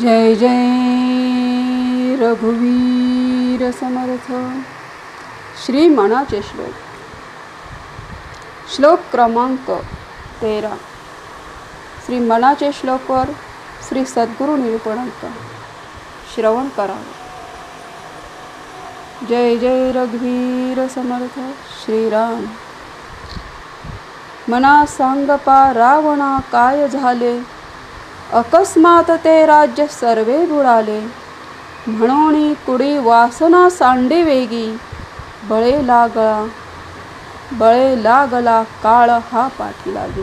जय जय रघुवीर समर्थ। श्री मनाचे श्लोक। श्लोक क्रमांक तेरा। श्री मनाचे श्लोकवर श्री सद्गुरू निरूपणांक श्रवण करावे जय जय रघुवीर समर्थ। श्रीराम। मना सांगपा रावणा काय झाले? अकस्मात ते राज्य सर्वे बुडाले. म्हणून कुडी वासना सांडी वेगी बळे लागला बळे लागला काळ हा पाठी लागे.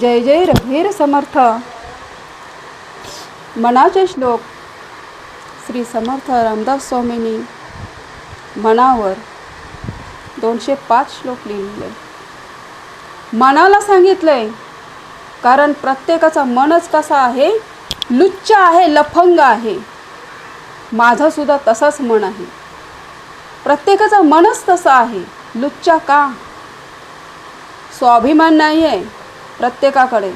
जय जय रघुवीर समर्थ. मनाचे श्लोक श्री समर्थ रामदास स्वामींनी मनावर दोनशे पाच श्लोक लिहिले. मनाला सांगितलंय कारण प्रत्येकाचा मनच कसा आहे लुच्च आहे लफंग आहे. माझंसुद्धा तसाच तसंच मन आहे. प्रत्येकाचं मनच तसं आहे. लुच्चा का? स्वाभिमान नाही आहे प्रत्येकाकडे.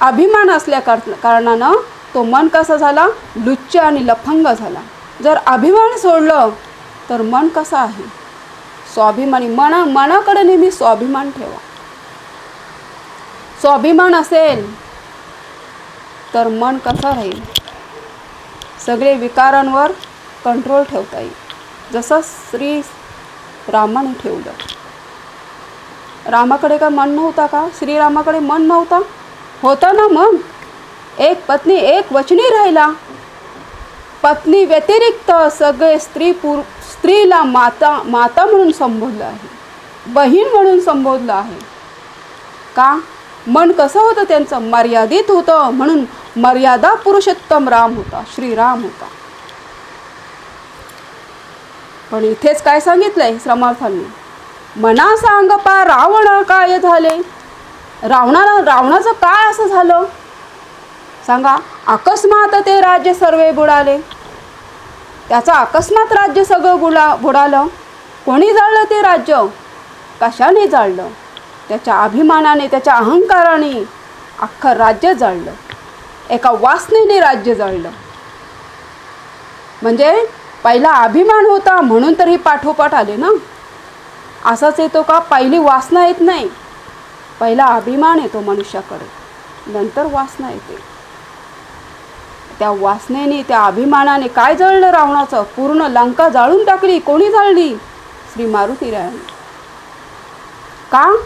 अभिमान असल्या कार कारणानं तो मन कसा झाला? लुच्च आणि लफंग झाला. जर अभिमान सोडलं तर मन कसं आहे? स्वाभिमानी मना मनाकडे नेहमी स्वाभिमान ठेवा. स्वाभिमान असेल तर मन कसं राहील? सगळे विकारांवर कंट्रोल ठेवता येईल. जसं श्री रामाने ठेवलं. रामाकडे का मन नव्हता का? श्रीरामाकडे मन नव्हता? होता ना मग एक पत्नी एक वचनी राहिला. पत्नी व्यतिरिक्त सगळे स्त्री पुर स्त्रीला माता माता म्हणून संबोधलं आहे. बहीण म्हणून संबोधलं आहे. का? मन कसं होतं त्यांचं? मर्यादित होतं. म्हणून मर्यादा पुरुषोत्तम राम होता श्रीराम होता. पण इथेच काय सांगितलंय समर्थांनी मना सांग पा रावण काय झाले? रावणाला रावणाचं काय असं झालं? सांगा अकस्मात ते राज्य सर्वे बुडाले. त्याचं अकस्मात राज्य सगळं बुडा बुडालं. कोणी जाळलं ते राज्य? कशाने जाळलं? त्याच्या अभिमानाने त्याच्या अहंकाराने अख्खं राज्य जाळलं. एका वासनेने राज्य जाळलं. म्हणजे पहिला अभिमान होता म्हणून तर ही पाठोपाठ आले ना? असाच येतो का? पहिली वासना येत नाही. पहिला अभिमान येतो मनुष्याकडे. नंतर वासना येते. त्या वासनेने त्या अभिमानाने काय जळलं रावणाचं? पूर्ण लंका जाळून टाकली. कोणी जाळली? श्री मारुतीरायाने का?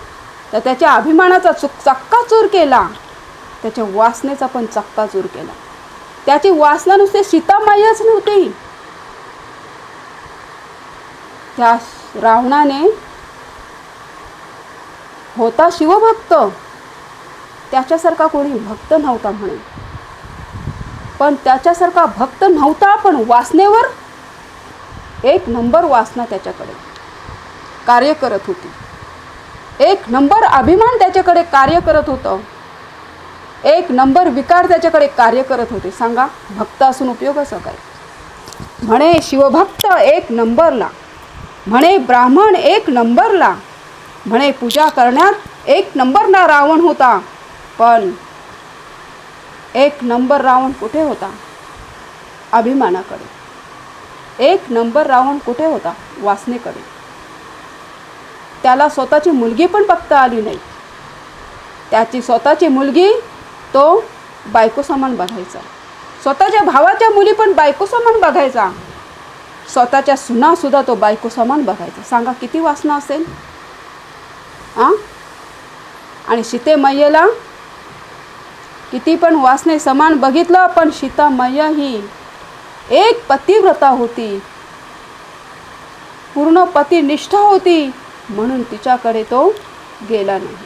तर त्याच्या अभिमानाचा चुक चक्काचूर केला. त्याच्या वासनेचा पण चक्काचूर केला. त्याची वासना नुसते सीतामाईच नव्हती. त्या रावणाने होता शिवभक्त. त्याच्यासारखा कोणी भक्त नव्हता म्हणे. पण त्याच्यासारखा भक्त नव्हता पण वासनेवर एक नंबर वासना त्याच्याकडे कार्य करत होती. एक नंबर अभिमान त्याच्याकडे कार्य करत होतं. एक नंबर विकार त्याच्याकडे कार्य करत होते. सांगा भक्त असून उपयोगाचं काय? म्हणे शिवभक्त एक नंबरला. म्हणे ब्राह्मण एक नंबरला. म्हणे पूजा करण्यात एक नंबरला रावण होता. पण एक नंबर रावण कुठे होता? अभिमानाकडे. एक नंबर रावण कुठे होता? वासनेकडे. त्याला स्वतःची मुलगी पण बघता आली नाही. त्याची स्वतःची मुलगी तो बायको समान बघायचा. स्वतःच्या भावाच्या मुली पण बायको समान बघायचा. स्वतःच्या सुनासुद्धा तो बायको समान बघायचा. सांगा किती वासना असेल? आ? आणि सीते मैयेला किती पण वासने समान बघितलं पण सीता मैया ही एक पतिव्रता होती. पूर्ण पतिनिष्ठा होती. म्हणून तिच्याकडे तो गेला नाही.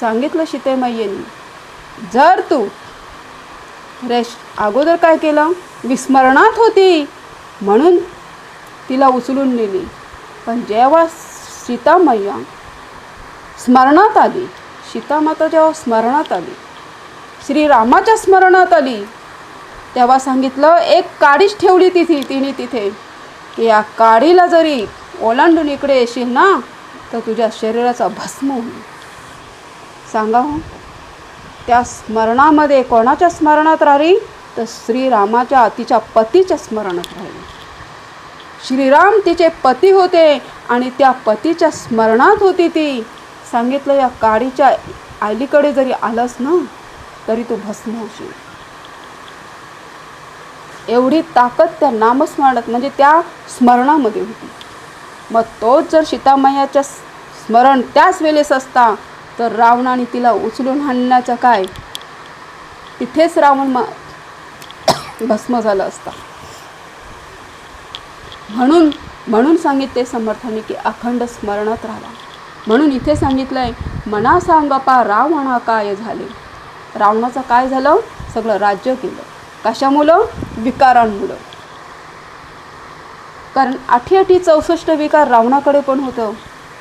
सांगितलं सीतेमय्येनी जर तू रेश अगोदर काय केलं? विस्मरणात होती. म्हणून तिला उचलून नेली. पण जेव्हा सीतामय्या स्मरणात आली सीतामाता जेव्हा स्मरणात आली श्रीरामाच्या स्मरणात आली तेव्हा सांगितलं एक काडीच ठेवली तिथे तिने तिथे. की या काडीला जरी ओलांडून इकडे येशील ना तर तुझ्या शरीराचा भस्म होईल. सांगा हो. त्या स्मरणामध्ये कोणाच्या स्मरणात राहिली? तर श्रीरामाच्या तिच्या पतीच्या स्मरणात राहिली. श्रीराम तिचे पती होते आणि त्या पतीच्या स्मरणात होती ती. सांगितलं या काडीच्या अलीकडे जरी आलंस ना तरी तू भस्म होशील. एवढी ताकद त्या नामस्मरणात म्हणजे त्या स्मरणामध्ये होती. मग तोच जर सीतामय्याच्या स्मरण त्याच वेळेस असता तर रावणाने तिला उचलून हाणण्याचं काय? तिथेच रावण मा भस्म झाला असता. म्हणून म्हणून सांगितले समर्थाने की अखंड स्मरणात राहा. म्हणून इथे सांगितलं आहे मना सांगपा रावणा काय झाले? रावणाचं काय झालं? सगळं राज्य केलं कशामुळं? विकारांमुळं. कारण आठी आठी चौसष्ट विकार रावणाकडे पण होतं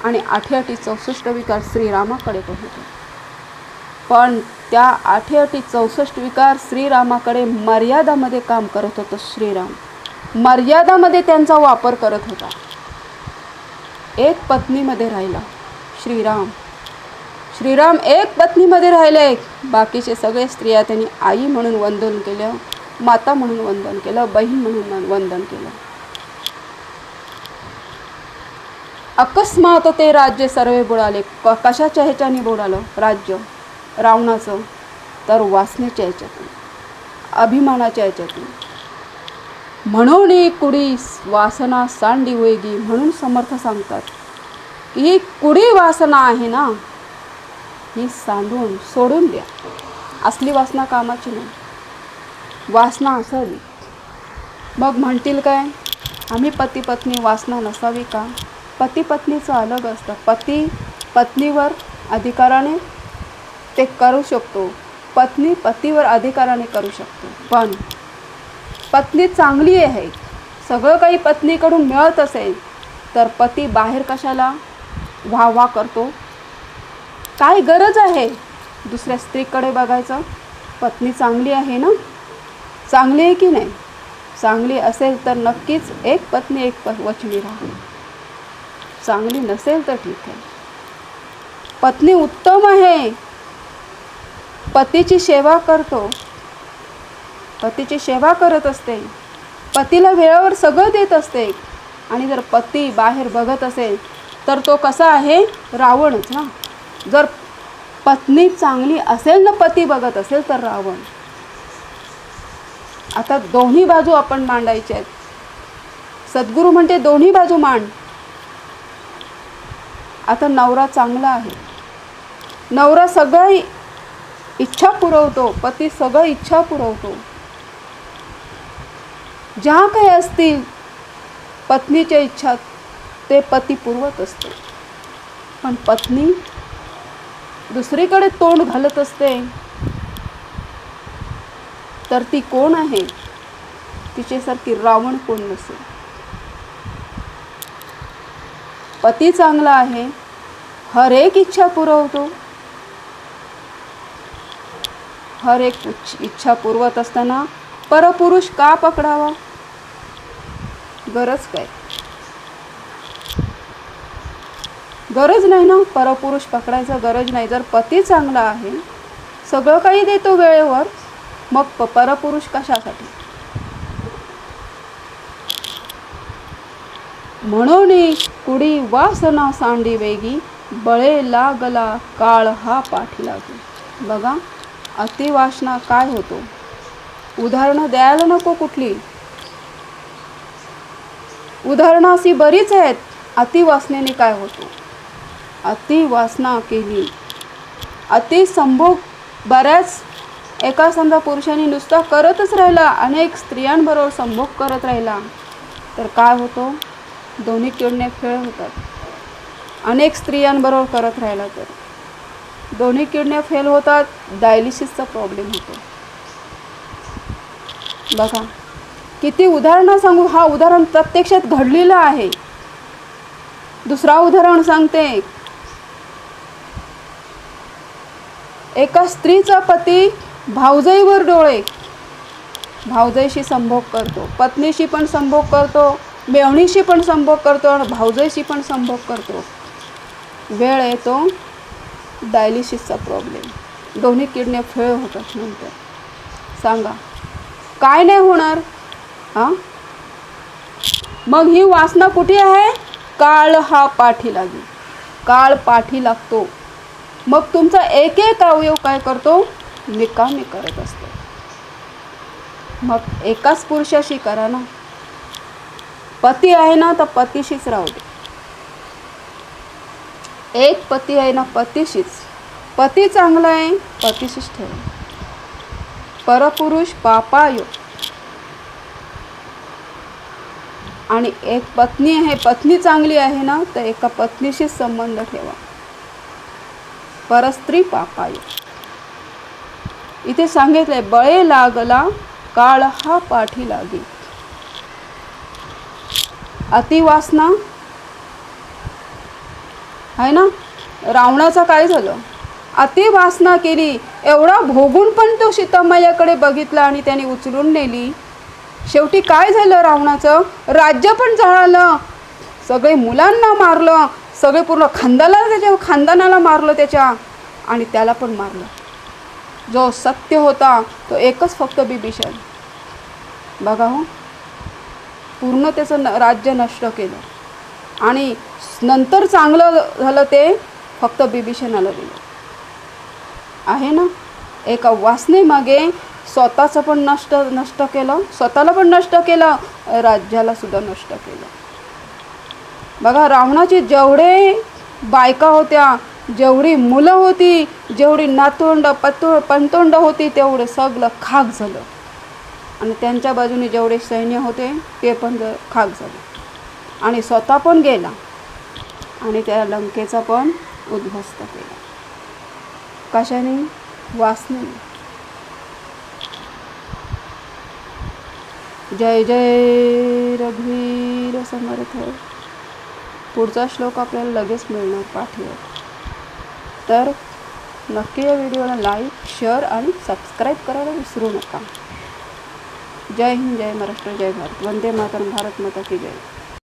आणि आठी आठी चौसष्ट विकार श्रीरामाकडे पण होतं. पण त्या आठी आठी चौसष्ट विकार श्रीरामाकडे मर्यादामध्ये काम करत होतं श्रीराम. मर्यादामध्ये त्यांचा वापर करत होता. एक पत्नीमध्ये राहिला श्रीराम. श्रीराम एक पत्नीमध्ये राहिले. बाकीचे सगळे स्त्रिया त्यांनी आई म्हणून वंदन केलं माता म्हणून वंदन केलं बहीण म्हणून वंदन केलं. अकस्मात ते राज्य सर्वे बुडाले. क कशाच्या ह्याच्याने बुडालं? राज्य. रावणाचं. तर वासनेच्या ह्याच्यातून. अभिमानाच्या ह्याच्यातून. म्हणून कुडी वासना सांडी वेगी म्हणून समर्थ सांगतात. ही कुडी वासना आहे ना ही सांडून सोडून द्या. असली वासना कामाची नाही. वासना असावी. मग म्हणतील काय? आम्ही पती पत्नी वासना नसावी का? पती पत्नीचं अलग असतं. पती पत्नीवर अधिकाराने ते करू शकतो. पत्नी पतीवर अधिकाराने करू शकतो. पण पत्नी चांगली आहे. सगळं काही पत्नीकडून मिळत असेल तर पती बाहेर कशाला वा वा करतो? काय गरज आहे? दुसऱ्या स्त्रीकडे बघायचं पत्नी चांगली आहे ना? चांगली आहे की नाही? चांगली असेल तर नक्कीच एक पत्नी एक वचनी राहा चांगली नसेल तर ठीक आहे. पत्नी उत्तम आहे. पतीची सेवा करतो. पतीची सेवा करत असते. पतीला वेळेवर सगळं देत असते. आणि जर पती बाहेर बघत असेल तर तो कसा आहे? रावणच ना. जर पत्नी चांगली असेल ना पती बघत असेल तर रावण. आता दोन्ही बाजू आपण मांडायचे आहेत. सद्गुरू म्हणते दोन्ही बाजू मांड. आता नवरा चांगला आहे. नवरा सगळं इच्छा पुरवतो पती सगळं इच्छा पुरवतो. ज्या काही असतील पत्नीच्या इच्छा ते पती पुरवत असतो. पण पत्नी दुसरीकडे तोंड घालत असते तर ती कोण आहे? तिच्यासारखी रावण कोण नसेल? पती चांगला आहे. हर एक इच्छा पुरवतो. हर एक इच्छा पुरवत असताना परपुरुष का पकडावा? गरज काय? गरज नाही ना परपुरुष पकडायचं गरज नाही. जर पती चांगला आहे सगळं काही देतो वेळेवर मग प परपुरुष कशासाठी? म्हणून कुडी वासना सांडी वेगी बळे लागला काळ हा पाठी लागू बघा अतिवासना काय होतो? उदाहरणं द्यायला नको कुठली. उदाहरणं अशी बरीच आहेत अतिवासनेने काय होतो? अतिवासना केली. अतिसंभोग बऱ्याच एका समजा पुरुषांनी नुसता करतच राहिला अनेक स्त्रियांबरोबर संभोग करत राहिला. तर काय होतो? दोन्ही किडण्या फेळ होतात अनेक स्त्रियांबरोबर करत राहिला तर. दोन्ही किडण्या फेल होतात डायलिसिसचा प्रॉब्लेम होतो. बघा किती उदाहरणं सांगू हा उदाहरण प्रत्यक्षात घडलेलं आहे. दुसरा उदाहरण सांगते. एका स्त्रीचा पती भावजाईवर डोळे. भावजाईशी संभोग करतो. पत्नीशी पण संभोग करतो. मेवणीशी पण संभोग करतो आणि भावजाईशी पण संभोग करतो. वेळ येतो डायलिसिसचा प्रॉब्लेम. दोन्ही किडण्या फेळ होतात नंतर. सांगा काय नाही होणार? हां? मग ही वासना कुठे आहे? काळ हा पाठी लागेल काळ पाठी लागतो. मग तुमचा एक एक अवयव काय करतो? निकामी करत असतो. मग एकाच पुरुषाशी करा ना. पती आहे ना तर पतीशीच राहू दे. एक पती आहे ना पतीशीच. पती चांगला आहे पतीशीच ठेवा. परपुरुष पापायो. आणि एक पत्नी आहे पत्नी चांगली आहे ना तर एका पत्नीशीच संबंध ठेवा. परस्त्री पापायो. इथे सांगितलंय बळे लागला काळ हा पाठी लागे. अतिवासना. आहे ना? रावणाचा काय झालं? अतिवासना केली. एवढा भोगून पण तो सीतामायाकडे बघितला आणि त्याने उचलून नेली. शेवटी काय झालं रावणाचं? राज्य पण जळालं. सगळे मुलांना मारलं. सगळे पूर्ण खानदाला त्याच्या खानदानाला मारलं त्याच्या. आणि त्याला पण मारलं. जो सत्य होता तो एकच फक्त बिभीषण बघा हो. पूर्ण त्याचं न राज्य नष्ट केलं. आणि नंतर चांगलं झालं ते फक्त बिभीषणाला दिलं. आहे ना? एका वासनेमागे स्वतःचं पण नष्ट नष्ट केलं स्वतःला पण नष्ट केलं राज्याला सुद्धा नष्ट केलं. बघा रावणाची जेवढे बायका होत्या जेवढी मुलं होती जेवढी नातोंड पतो पंतोंड होती तेवढं सगळं खाक झालं. आणि त्यांच्या बाजूने जेवढे सैन्य होते ते पण खाक झाले. आणि स्वतः पण गेला. आणि त्या लंकेचा पण उद्ध्वस्त केला. कशाने? वासने जय जय रघुवीर समर्थ. पुढचा श्लोक आपल्याला लगेच मिळणार पाठीवर. तर नक्की या व्हिडिओला लाईक शेअर आणि सबस्क्राईब करायला विसरू नका. जय हिंद जय महाराष्ट्र जय भारत. वंदे मातरम भारत माता की जय.